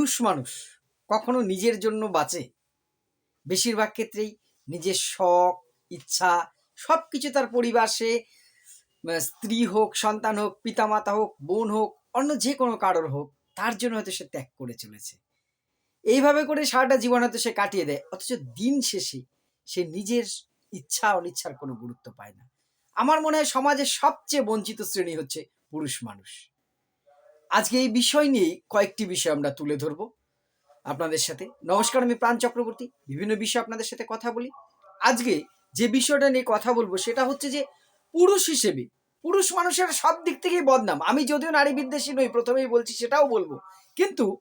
পুরুষ মানুষ কখনো নিজের জন্য বাঁচে। বেশিরভাগ ক্ষেত্রেই নিজের শখ, ইচ্ছা সব কিছু তার পরিবার স্ত্রী হোক, সন্তান হোক, পিতামাতা হোক, বোন হোক, অন্য যে কোনো কারোর হোক, তার জন্য হয়তো সে ত্যাগ করে চলেছে। এইভাবে করে সারাটা জীবন হয়তো সে কাটিয়ে দেয়, অথচ দিন শেষে সে নিজের ইচ্ছা, অনিচ্ছার কোনো গুরুত্ব পায় না। আমার মনে হয় সমাজের সবচেয়ে বঞ্চিত শ্রেণি হচ্ছে পুরুষ মানুষ। আজকে এই বিষয় নিয়েই কয়েকটি বিষয় আমরা তুলে ধরবো আপনাদের সাথে। নমস্কার, আমি প্রাণ চক্রবর্তী। বিভিন্ন বিষয় আপনাদের সাথে কথা বলি। আজকে যে বিষয়টা নিয়ে কথা বলব সেটা হচ্ছে যে পুরুষ হিসেবে, পুরুষ মানুষের সব দিক থেকেই বদনাম। আমি যদিও নারী বিদ্বেষী নই, প্রথমেই বলছি সেটাও বলব। কিন্তু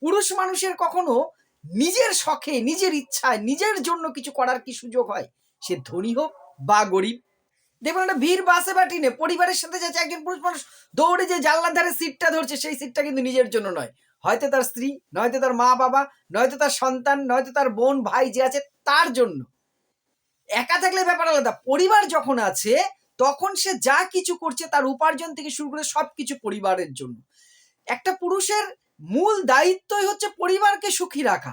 পুরুষ মানুষের কখনো নিজের শখে, নিজের ইচ্ছায়, নিজের জন্য কিছু করার কি সুযোগ হয়? সে ধনী হোক বা গরিব দেখুন একটা ভিড় বাসে বা ট্রেনে পরিবারের সাথে যাচ্ছে একজন পুরুষ মানুষ দৌড়ে যে জানলার ধারে সিটটা ধরছে, সেই সিটটা কিন্তু নিজের জন্য নয়। হয়তো তার স্ত্রী, নয়তো তার মা বাবা, নয়তো তার সন্তান, নয়তো তার বোন, ভাই যে আছে তার জন্য। একা থাকলে ব্যাপার আলাদা। পরিবার যখন আছে, তখন সে যা কিছু করছে তার উপার্জন থেকে শুরু করে সবকিছু পরিবারের জন্য। একটা পুরুষের মূল দায়িত্বই হচ্ছে পরিবারকে সুখী রাখা।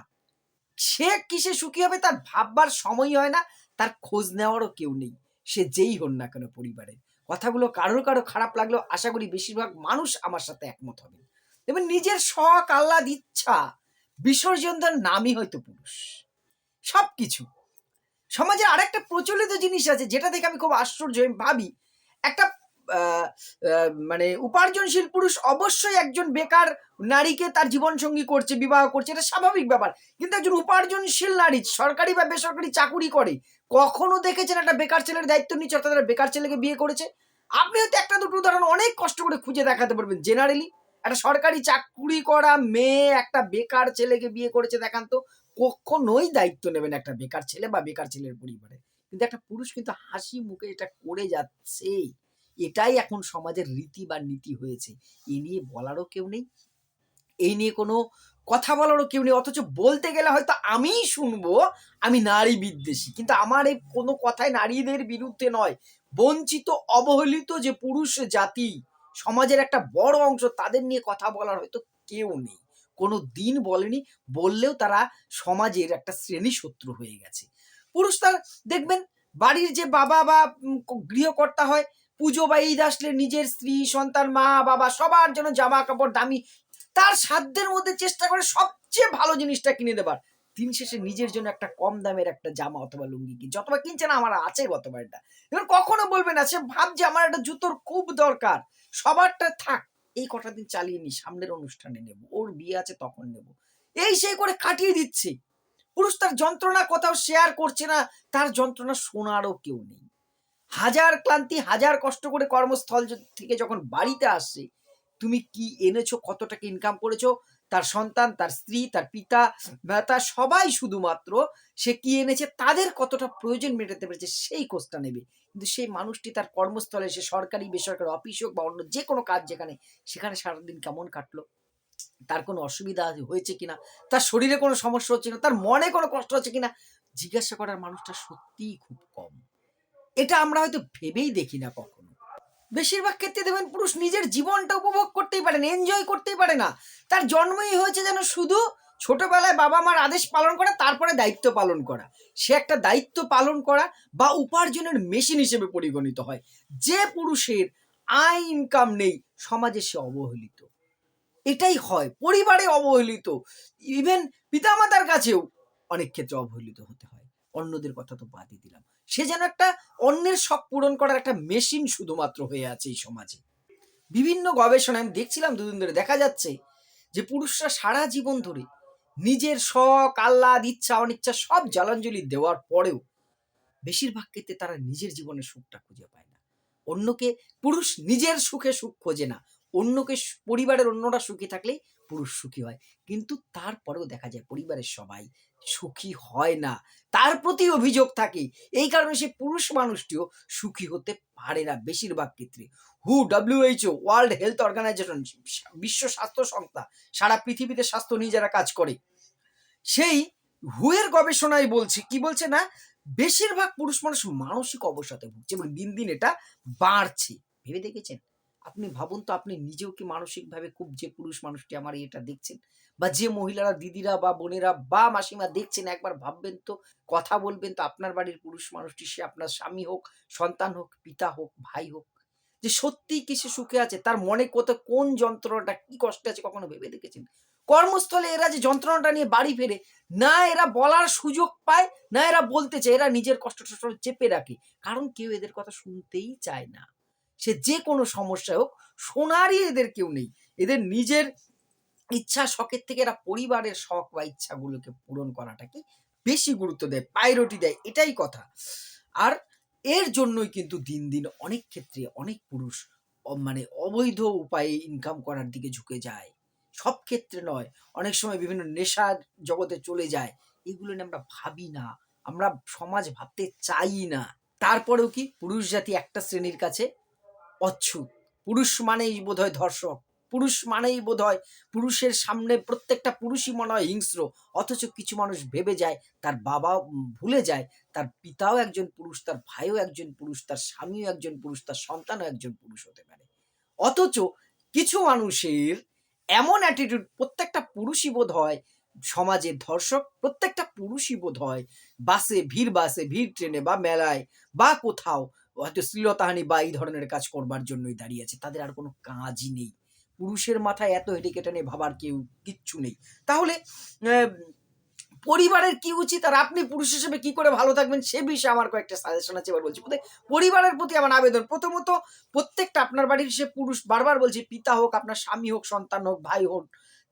সে কিসে সুখী হবে তার ভাববার সময় হয় না, তার খোঁজ নেওয়ারও কেউ নেই। সে যেই হন না কেন পরিবারে কথাগুলো কারোর কারও খারাপ লাগলেও আশা করি বেশিরভাগ মানুষ আমার সাথে একমত হবে এবং নিজের শখ, আহ্লাদ, ইচ্ছা বিসর্জন দেওয়ার নামই হয়তো পুরুষ। সব কিছু সমাজে আরেকটা প্রচলিত জিনিস আছে যেটা দেখে আমি খুব আশ্চর্য ভাবি, একটা মানে উপার্জনশীল পুরুষ অবশ্যই একজন বেকার নারীকে তার জীবন সঙ্গী করছে, বিবাহ করছে, এটা স্বাভাবিক ব্যাপার। কিন্তু একজন উপার্জনশীল নারী সরকারি বা বেসরকারি চাকুরি করে কখনো দেখেছেন একটা বেকার ছেলের দায়িত্ব নিচ্ছে অর্থাৎ একটা বেকার ছেলেকে বিয়ে করেছে? আপনি হয়তো একটা দুটো উদাহরণ অনেক কষ্ট করে খুঁজে দেখাতে পারবেন। জেনারেলি একটা সরকারি চাকুরি করা মেয়ে একটা বেকার ছেলেকে বিয়ে করেছে, দেখান তো। কখনোই দায়িত্ব নেবেন একটা বেকার ছেলে বা বেকার ছেলের পরিবারে। কিন্তু একটা পুরুষ কিন্তু হাসি মুখে এটা করে যাচ্ছে এটাই এখন সমাজের রীতি বা নীতি হয়েছে। এ নিয়ে বলারও কেউ নেই। এই নিয়ে কোনো কথা বলারও কেউ নেই, অথচ বলতে গেলে হয়তো আমিই শুনব, আমি নারী বিদ্বেষী। কিন্তু আমার এই কোনো কথাই নারীদের বিরুদ্ধে নয়। বঞ্চিত, অবহেলিত যে পুরুষ জাতি, সমাজের একটা বড় অংশ, তাদের নিয়ে কথা বলার হয়তো কেউ নেই। কোনো দিন বলেনি, বললেও তারা সমাজের একটা শ্রেণি শত্রু হয়ে গেছে। পুরুষ তার, দেখবেন, বাড়ির যে বাবা বা গৃহকর্তা হয়, পুজো বা ঈদ আসলে নিজের স্ত্রী, সন্তান, মা, বাবা, সবার জন্য জামা কাপড় দামি তার সাধ্যের মধ্যে চেষ্টা করে সবচেয়ে ভালো জিনিসটা কিনে দেবার। দিন শেষে নিজের জন্য একটা কম দামের একটা জামা অথবা লুঙ্গি কিনছে, অথবা কিনছে না, আমার আছে গতবার এটা। এবার কখনো বলবে না, সে ভাবছে আমার একটা জুতোর খুব দরকার। সবারটা থাক, এই কটা দিন চালিয়ে নি, সামনের অনুষ্ঠানে নেব, ওর বিয়ে আছে তখন নেব। এই সেই করে কাটিয়ে দিচ্ছে। পুরুষ তার যন্ত্রণা কোথাও শেয়ার করছে না, তার যন্ত্রণা শোনারও কেউ নেই। হাজার ক্লান্তি, হাজার কষ্ট করে কর্মস্থল থেকে যখন বাড়িতে আসছে তুমি কি এনেছো? কত টাকা ইনকাম করেছ? তার সন্তান, তার স্ত্রী, তার পিতা তার সবাই শুধুমাত্র সে কি এনেছে? তাদের কতটা প্রয়োজন মেটাতে পেরেছে সেই খোঁজটা নেবে। কিন্তু সেই মানুষটি তার কর্মস্থলে, সে সরকারি, বেসরকারি অফিস হোক বা অন্য যে কোনো কাজ যেখানে, সেখানে সারাদিন কেমন কাটলো? তার কোনো অসুবিধা হয়েছে কিনা? তার শরীরে কোনো সমস্যা হচ্ছে কিনা? তার মনে কোনো কষ্ট হচ্ছে কিনা? জিজ্ঞাসা করার মানুষটা সত্যিই খুব কম। এটা আমরা হয়তো ভেবেই দেখি না কখনো। বেশিরভাগ ক্ষেত্রে দেখবেন পুরুষ নিজের জীবনটা উপভোগ করতেই পারে না এনজয় করতেই পারে না। তার জন্মই হয়েছে যেন শুধু ছোটবেলায় বাবা মার আদেশ পালন করা, তারপরে দায়িত্ব পালন করা। সে একটা দায়িত্ব পালন করা বা উপার্জনের মেশিন হিসেবে পরিগণিত হয়। যে পুরুষের আয় ইনকাম নেই, সমাজে সে অবহেলিত। এটাই হয়, পরিবারে অবহেলিত। ইভেন পিতামাতার কাছেও অনেক ক্ষেত্রে অবহেলিত হতে হয়। অন্যদের কথা তো বাদই দিলাম। সে যেন একটা অন্যের শখ পূরণ করার একটা মেশিন শুধুমাত্র হয়ে আছে এই সমাজে। বিভিন্ন গবেষণায় আমি দেখছিলাম দুদিন ধরে, দেখা যাচ্ছে যে পুরুষরা সারা জীবন ধরে নিজের শখ, আহ্লাদ, ইচ্ছা, অনিচ্ছা সব জলাঞ্জলি দেওয়ার পরেও বেশিরভাগ ক্ষেত্রে তারা নিজের জীবনে সুখটা খুঁজে পায় না। অন্যকে পুরুষ নিজের সুখে সুখ খোঁজে না, অন্যকে পরিবারের অন্যরা সুখী থাকলেই পুরুষ সুখী হয়। কিন্তু তারপরেও দেখা যায় পরিবারের সবাই সুখী হয় না। তার প্রতি অভিযোগ থাকে, এই কারণে সে পুরুষ মানুষটিও সুখী হতে পারে না বেশিরভাগ ক্ষেত্রে। হু ডাব্লিউএইচও ওয়ার্ল্ড হেলথ অর্গানাইজেশন বিশ্ব স্বাস্থ্য সংস্থা, সারা পৃথিবীতে স্বাস্থ্য নিয়ে যারা কাজ করে, সেই হুয়ের গবেষণায় বলছে, কি বলছে না? বেশিরভাগ পুরুষ মানুষ মানসিক অবসাদে ভুগছে এবং দিন দিন এটা বাড়ছে। ভেবে দেখেছেন? আপনি ভাবুন তো, আপনি নিজেও কি মানসিকভাবে খুব যে পুরুষ মানুষটি আমার এটা দেখছেন বা যে মহিলারা, দিদিরা বা বোনেরা বা মাসিমা দেখছেন, একবার ভাববেন তো, কথা বলবেন তো, আপনার বাড়ির পুরুষ মানুষটি সে আপনার স্বামী হোক, সন্তান হোক, পিতা হোক, ভাই হোক, যে সত্যিই কি সে সুখে আছে, তার মনে কত, কোন যন্ত্রণাটা, কি কষ্টে আছে কখনো ভেবে দেখেছেন? কর্মস্থলে এরা যে যন্ত্রণাটা নিয়ে বাড়ি ফেরে, না এরা বলার সুযোগ পায়, না এরা বলতে চায়, এরা নিজের কষ্ট চেপে রাখে, কারণ কেউ এদের কথা শুনতেই চায় না। সে যে কোনো সমস্যা হোক শোনারই এদের কেউ নেই, এদের নিজের ইচ্ছা শখের থেকে এরা পরিবারের শখ বা ইচ্ছাগুলোকে পূরণ করাটাকে বেশি গুরুত্ব দেয় পাইরটি দেয়, এটাই কথা। আর এর জন্যই কিন্তু দিন দিন অনেক ক্ষেত্রে অনেক পুরুষ মানে অবৈধ উপায়ে ইনকাম করার দিকে ঝুঁকে যায়। সব ক্ষেত্রে নয়, অনেক সময় বিভিন্ন নেশার জগতে চলে যায়, এগুলো নিয়ে আমরা ভাবি না, আমরা সমাজ ভাবতে চাই না। তারপরেও কি পুরুষ জাতি একটা শ্রেণির কাছে অচ্ছুত পুরুষ মানেই বোধহয় ধর্ষক। পুরুষ মানেই বোধ হয় পুরুষের সামনে প্রত্যেকটা পুরুষই মনে হয় হিংস্র অথচ কিছু মানুষ ভেবে যায় তার বাবা উম, ভুলে যায় তার পিতাও একজন পুরুষ তার ভাইও একজন পুরুষ তার স্বামীও একজন পুরুষ তার সন্তানও একজন পুরুষ হতে পারে। অথচ কিছু মানুষের এমন অ্যাটিটিউড প্রত্যেকটা পুরুষই বোধ হয় সমাজের ধর্ষক প্রত্যেকটা পুরুষই বোধ হয় বাসে ভিড় বাসে ভিড় ট্রেনে বা মেলায় বা কোথাও হয়তো শ্লীলতাহানি বা এই ধরনের কাজ করবার জন্যই দাঁড়িয়ে আছে তাদের আর কোনো কাজই নেই। পুরুষের মাথায় এত হেডিকেটা নিয়ে ভাবার কেউ কিচ্ছু নেই। তাহলে পরিবারের কি উচিত? আর আপনি পুরুষ হিসেবে কি করে ভালো থাকবেন সে বিষয়ে আমার কয়েকটা সাজেশন আছে এবার বলছি। পরিবারের প্রতি আমার আবেদন। প্রথমত, প্রত্যেকটা আপনার বাড়ির সে পুরুষ, বারবার বলছি, পিতা হোক, আপনার স্বামী হোক, সন্তান হোক, ভাই হোক,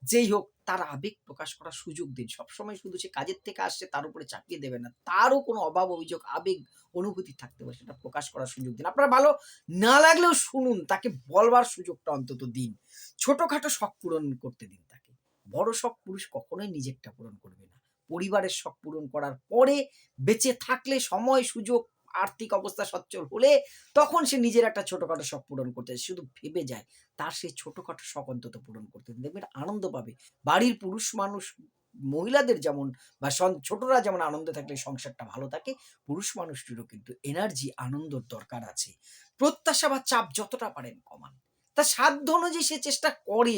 যেই হোক তার আবেগ প্রকাশ করার সুযোগ দিন। সবসময় শুধু সে কাজের থেকে আসছে, তার উপরে চাপিয়ে দেবে না। তারও কোনো অভাব, অভিযোগ, আবেগ, অনুভূতি থাকতে পারে, সেটা প্রকাশ করার সুযোগ দিন। আপনার ভালো না লাগলেও শুনুন, তাকে বলবার সুযোগটা অন্তত দিন। ছোটখাটো শখ পূরণ করতে দিন তাকে। বড় শখ পুরুষ কখনোই নিজেরটা পূরণ করবে না। পরিবারের শখ পূরণ করার পরে বেঁচে থাকলে সময়, সুযোগ আর্থিক অবস্থা সচ্ছল হলে তখন সে নিজের একটা ছোটখাটো শখ পূরণ করতে শুধু ভেবে যায়, তার সেই ছোটখাটো শখ অন্তত পূরণ করতে দেখবেন আনন্দ পাবে। বাড়ির পুরুষ মানুষ, মহিলাদের যেমন বা ছোটরা যেমন আনন্দে থাকলে সংসারটা ভালো থাকে, পুরুষ মানুষটিরও কিন্তু এনার্জি আনন্দর দরকার আছে। প্রত্যাশা বা চাপ যতটা পারেন কমান। তা সাধ্য অনুযায়ী সে চেষ্টা করে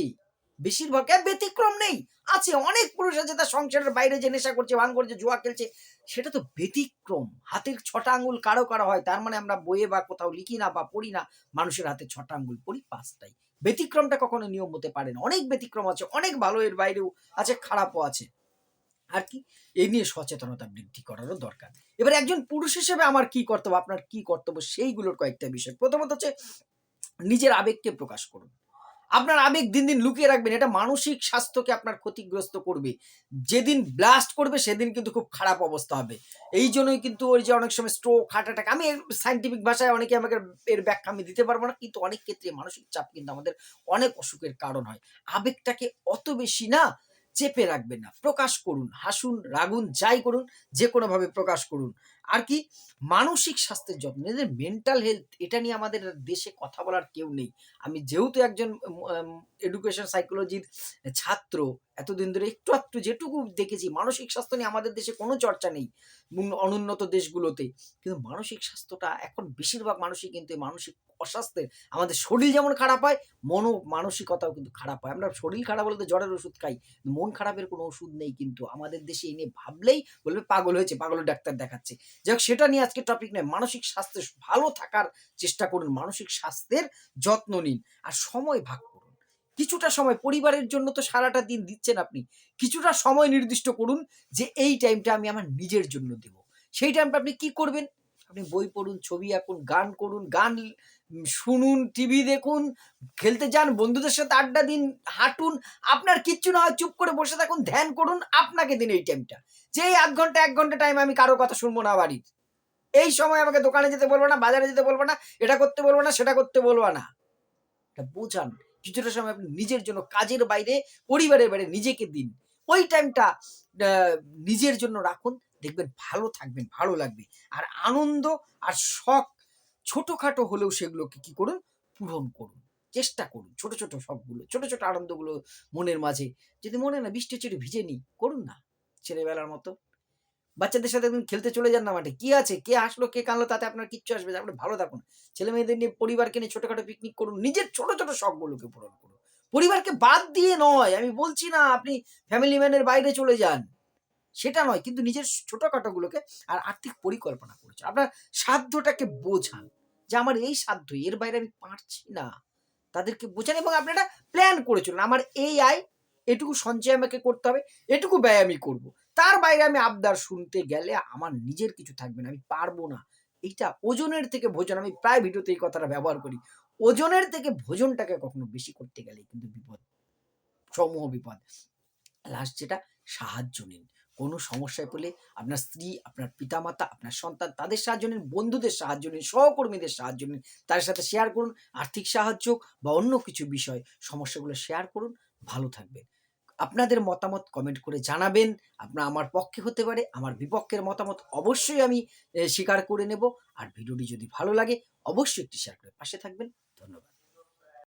বেশিরভাগ ব্যতিক্রম নেই। আছে, অনেক পুরুষ আছে তার সংসারের বাইরে যে নেশা করছে, ভাঙ করছে, জুয়া খেলছে। সেটা তো ব্যতিক্রম। হাতের ছটা আঙ্গুল কারও কারও হয়, তার মানে আমরা বইয়ে বা কোথাও লিখি না বা পড়ি না, মানুষের হাতে ছটা আঙ্গুল পড়ি পাঁচটাই ব্যতিক্রমটা কখনো নিয়ম হতে পারে না। অনেক ব্যতিক্রম আছে, অনেক ভালো এর বাইরেও আছে, খারাপও আছে। আর কি? এই নিয়ে সচেতনতা বৃদ্ধি করারও দরকার। এবার একজন পুরুষ হিসেবে আমার কি কর্তব্য, আপনার কি কর্তব্য, সেইগুলোর কয়েকটা বিষয়। প্রথমত হচ্ছে, নিজের আবেগকে প্রকাশ করুন। আপনার আবেগ দিন দিন লুকিয়ে রাখবেন, এটা মানসিক স্বাস্থ্যকে আপনার ক্ষতিগ্রস্ত করবে। যেদিন ব্লাস্ট করবে, সেদিন কিন্তু খুব খারাপ অবস্থা হবে। এই জন্যই কিন্তু ওই যে অনেক সময় স্ট্রোক হার্ট অ্যাটাক আমি সাইন্টিফিক ভাষায় অনেকে আমাকে এর ব্যাখ্যা আমি দিতে পারব না, কিন্তু অনেক ক্ষেত্রে মানসিক চাপ কিন্তু আমাদের অনেক অসুখের কারণ হয়। আবেগটাকে অত বেশি না চেপে রাখবেন না। প্রকাশ করুন, হাসুন, রাগুন, যাই করুন যে কোনোভাবে প্রকাশ করুন। আর কি মানসিক স্বাস্থ্যের যত্ন। এদের মেন্টাল হেলথ এটা নিয়ে আমাদের দেশে কথা বলার কেউ নেই। আমি যেহেতু একজন এডুকেশন সাইকোলজির ছাত্র, এতদিন ধরে একটু একটু যেটুকু দেখেছি, মানসিক স্বাস্থ্য নিয়ে আমাদের দেশে কোনো চর্চা নেই অনুন্নত দেশগুলোতে। কিন্তু মানসিক স্বাস্থ্যটা এখন বেশিরভাগ মানুষই কিন্তু মানসিক অস্বাস্থ্যের, আমাদের শরীর যেমন খারাপ হয়, মনও, মানসিকতাও কিন্তু খারাপ হয়। আমরা শরীর খারাপ হলে তো জ্বরের ওষুধ খাই মন খারাপের কোনো ওষুধ নেই। কিন্তু আমাদের দেশে এনে ভাবলেই বলবে পাগল হয়েছে, পাগল ডাক্তার দেখাচ্ছে। যাই হোক সেটা নিয়ে আজকে টপিক নেই। মানসিক স্বাস্থ্য ভালো থাকার চেষ্টা করুন, মানসিক স্বাস্থ্যের যত্ন নিন। আর সময় ভাগ করুন। কিছুটা সময়, পরিবারের জন্য তো সারাটা দিন দিচ্ছেন আপনি। কিছুটা সময় নির্দিষ্ট করুন যে এই টাইমটা আমি আমার নিজের জন্য দেব। সেই টাইমটা আপনি কি করবেন? আপনি বই পড়ুন, ছবি আঁকুন, গান করুন, গান শুনুন, টিভি দেখুন, খেলতে যান, বন্ধুদের সাথে আড্ডা দিন, হাঁটুন, আপনার কিচ্ছু না হয়, চুপ করে বসে থাকুন, ধ্যান করুন, আপনাকে দিন এই টাইমটা যে এই আধ ঘণ্টা, এক ঘণ্টা টাইম আমি কারও কথা শুনব না বাড়ির। এই সময় আমাকে দোকানে যেতে বলব না, বাজারে যেতে বলব না, এটা করতে বলব না, সেটা করতে বলব না। এটা বোঝান, কিছুটা সময় আপনি নিজের জন্য, কাজের বাইরে, পরিবারের বাইরে নিজেকে দিন। ওই টাইমটা নিজের জন্য রাখুন, দেখবেন ভালো থাকবেন, ভালো লাগবে। আর আনন্দ আর শখ ছোটখাটো হলেও সেগুলোকে কি করুন? পূরণ করুন। চেষ্টা করুন। ছোট ছোট শখগুলো ছোট ছোট আনন্দগুলো মনের মাঝে। যদি মনে না বৃষ্টি হচ্ছে ভিজে নি করুন না, ছেলেবেলার মতো। বাচ্চাদের সাথে একদিন খেলতে চলে যান না মাঠে। কি আছে? কে আসলো, কে কানলো, তাতে আপনার কিচ্ছু আসবে আপনি ভালো থাকুন। ছেলে মেয়েদের নিয়ে পরিবারকে নিয়ে ছোটখাটো পিকনিক করুন। নিজের ছোট ছোট শখগুলোকে পূরণ করুন। পরিবারকে বাদ দিয়ে নয়। আমি বলছি না, আপনি ফ্যামিলি ম্যানের বাইরে চলে যান। সেটা নয়, কিন্তু নিজের ছোটখাটোগুলোকে আর আর্থিক পরিকল্পনা করেছেন আপনার সাধ্যটাকে বোঝান যে আমার এই সাধ্য, এর বাইরে আমি পারছি না। তাদেরকে বোঝান এবং আপনি আপনারা প্ল্যান করে চলুন। আমার এই আয় এটুকু সঞ্চয় আমাকে করতে হবে, এটুকু ব্যয় আমি করব। তার বাইরে আমি আবদার শুনতে গেলে আমার নিজের কিছু থাকবে না, আমি পারব না। এইটা ওজনের থেকে ভোজন, আমি প্রায় ভিডিওতে এই কথাটা ব্যবহার করি। ওজনের থেকে ভোজনটাকে কখনো বেশি করতে গেলে কিন্তু বিপদ, সমূহ বিপদ। লাস্ট যেটা, সাহায্য নিন। কোনো সমস্যায় পড়লে আপনার স্ত্রী, আপনার পিতামাতা, আপনার সন্তান তাদের সাহায্য নিন, বন্ধুদের সাহায্য নিন, সহকর্মীদের সাহায্য নিন, তাদের সাথে শেয়ার করুন, আর্থিক সাহায্য বা অন্য কিছু বিষয়, সমস্যাগুলো শেয়ার করুন, ভালো থাকবেন। আপনাদের মতামত কমেন্ট করে জানাবেন, আপনার আমার পক্ষে হতে পারে, আমার বিপক্ষের মতামত অবশ্যই আমি স্বীকার করে নেব, আর ভিডিওটি যদি ভালো লাগে, অবশ্যই একটি শেয়ার করে পাশে থাকবেন, ধন্যবাদ।